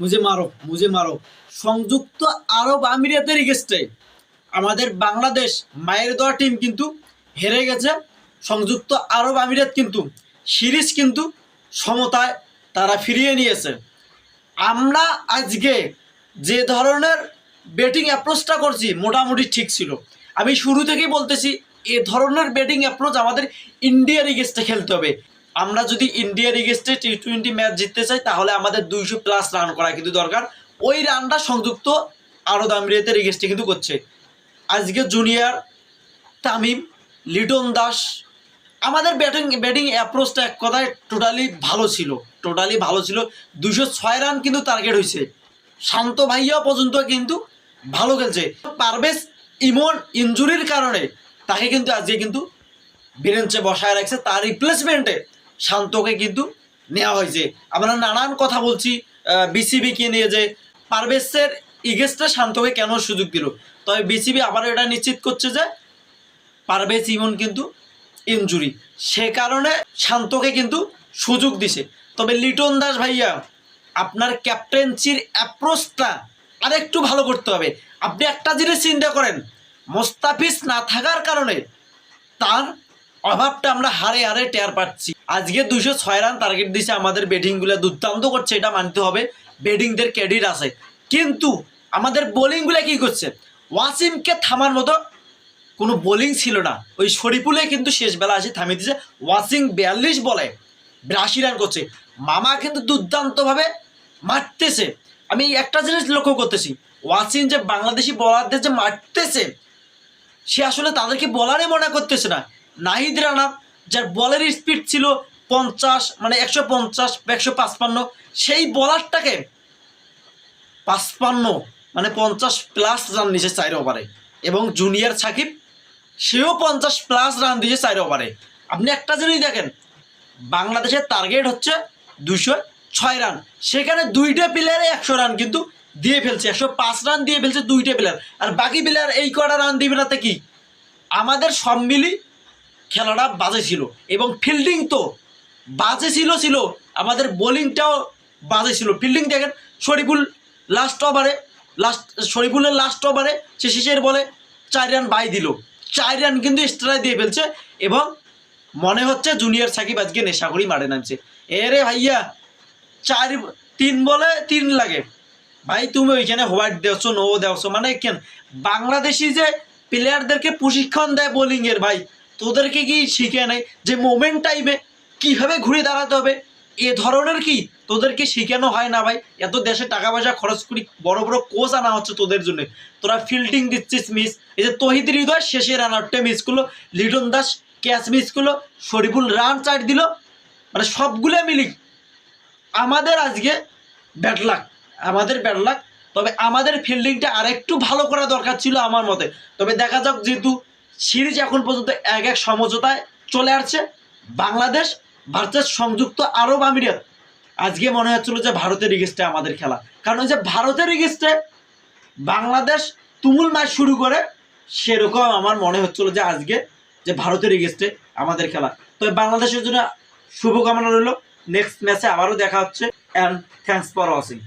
মুঝে মারো মুঝে মারো। সংযুক্ত আরব আমিরাতের এগেস্টে আমাদের বাংলাদেশ মায়ের দেওয়া টিম কিন্তু হেরে গেছে। সংযুক্ত আরব আমিরাত কিন্তু সিরিজ কিন্তু সমতায় তারা ফিরিয়ে নিয়েছে। আমরা আজকে যে ধরনের ব্যাটিং অ্যাপ্রোচটা করছি মোটামুটি ঠিক ছিল। আমি শুরু থেকেই বলতেছি, এ ধরনের ব্যাটিং অ্যাপ্রোচ আমাদের ইন্ডিয়ার ইগেস্টে খেলতে হবে। আমরা যদি ইন্ডিয়ার ইগেস্টে টি টোয়েন্টি ম্যাচ জিততে চাই, তাহলে আমাদের দুইশো প্লাস রান করা কিন্তু দরকার। ওই রানটা সংযুক্ত আরব আমিরাতের ইগেস্টে কিন্তু করছে। আজকে জুনিয়র তামিম, লিটন দাস, আমাদের ব্যাটিং ব্যাটিং অ্যাপ্রোচটা এক কথায় টোটালি ভালো ছিল। টোটালি ভালো ছিল। দুশো ছয় রান কিন্তু টার্গেট হয়েছে। শান্ত ভাইয়া পর্যন্ত কিন্তু ভালো খেলছে। পারভেজ ইমন ইঞ্জুরির কারণে তাকে কিন্তু আজকে কিন্তু বেরেঞ্চে বসায় রাখছে। তার রিপ্লেসমেন্টে শান্তকে কিন্তু নেওয়া হয়েছে। আমরা নানান কথা বলছি বিসিবিকে নিয়ে যে পারভেজের ইগেস্টে শান্তকে কেন সুযোগ দিল? তবে বিসিবি আবারও এটা নিশ্চিত করছে যে পারভেজ ইমন কিন্তু ইনজুরি সে কারণে শান্তকে কিন্তু সুযোগ দিছে। তবে লিটন দাস ভাইয়া, আপনার ক্যাপ্টেন্সির অ্যাপ্রোচটা আরেকটু ভালো করতে হবে। আপনি একটা জিনিস চিন্তা করেন, মোস্তাফিজ না থাকার কারণে তার অভাবটা আমরা হারে হারে টের পাচ্ছি। আজকে দুশো ছয় রান টার্গেট দিছে আমাদের ব্যাটিংগুলো দুর্দান্ত করছে, এটা মানতে হবে। ব্যাটিংদের ক্রেডিট আছে। কিন্তু আমাদের বোলিংগুলো কি করছে? ওয়াসিমকে থামার মতো কোনো বোলিং ছিল না। ওই শরীফুলে কিন্তু শেষ বেলা আসে থামিয়ে দিয়েছে। ওয়াসিং বিয়াল্লিশ বলে বিরাশি রান করছে। মামা কিন্তু দুর্দান্তভাবে মারতেছে। আমি একটা জিনিস লক্ষ্য করতেছি ওয়াসিং যে বাংলাদেশি বলারদের যে মারতেছে, সে আসলে তাদেরকে বলারে মনে করতেছে না। নাহিদ রানা যার বলের স্পিড ছিল পঞ্চাশ মানে একশো পঞ্চাশ একশো পাঁচপান্ন, সেই বলারটাকে পাঁচপান্ন মানে পঞ্চাশ প্লাস রান নিচে চার ওভারে এবং জুনিয়র সাকিব, সেও পঞ্চাশ প্লাস রান দিয়েছে চার ওভারে আপনি একটা জিনিস দেখেন, বাংলাদেশের টার্গেট হচ্ছে দুশো ছয় রান সেখানে দুইটা প্লেয়ারে একশো রান কিন্তু দিয়ে ফেলছে, একশো পাঁচ রান দিয়ে ফেলছে দুইটা প্লেয়ার আর বাকি প্লেয়ার এই কটা রান দিবে না কি? আমাদের সব মিলি খেলাটা বাজে ছিল। এবং ফিল্ডিং তো বাজে ছিল ছিল। আমাদের বোলিংটাও বাজে ছিল। ফিল্ডিং দেখেন, শরীফুল লাস্ট ওভারে লাস্ট শরীফুলের লাস্ট ওভারে সে শেষের বলে চার রান বাই দিল। চার রান কিন্তু এক্সট্রা দিয়ে ফেলছে এবং মনে হচ্ছে জুনিয়র সাকিব আজকে নেশাকরি মারে নামছে। এরে ভাইয়া, চার, তিন বলে তিন লাগে। ভাই, তুমি ওইখানে হোয়াইট দেওছো নো দেওছো মানে কেন? বাংলাদেশি যে প্লেয়ারদেরকে প্রশিক্ষণ দেয় বোলিংয়ের ভাই। তোদেরকে কি শিখে নেয় যে মোমেন্ট টাইমে কীভাবে ঘুরে দাঁড়াতে হবে? এ ধরনের কি? তোদেরকে শেখানো হয় না ভাই। এত দেশে টাকা পয়সা খরচ করি, বড় বড় কোচ আনা হচ্ছে তোদের জন্য। তোরা ফিল্ডিং দিচ্ছিস মিস এই যে তহিদ হৃদয়, শেষে রান আউটটা মিস করল। লিটন দাস ক্যাচ মিস করল। শরীফুল রান চার দিল। মানে সবগুলো মিলি আমাদের আজকে লাক আমাদের ব্যাড লাক তবে আমাদের ফিল্ডিংটা আরেকটু ভালো করা দরকার ছিল আমার মতে। তবে দেখা যাক যেহেতু সিরিজ এখন পর্যন্ত এক এক সমঝোতায় চলে আসছে। বাংলাদেশ ভারতের সংযুক্ত আরব আমিরাত। আজকে মনে হচ্ছিল যে ভারতের ইগেস্টে আমাদের খেলা। কারণ যে ভারতের ইগেস্টে বাংলাদেশ তুমুল ম্যাচ শুরু করে, সেরকম আমার মনে হচ্ছিল যে আজকে যে ভারতের ইগেস্টে আমাদের খেলা। তবে বাংলাদেশের জন্য শুভকামনা রইল। নেক্সট ম্যাচে আবারও দেখা হচ্ছে। And thanks for watching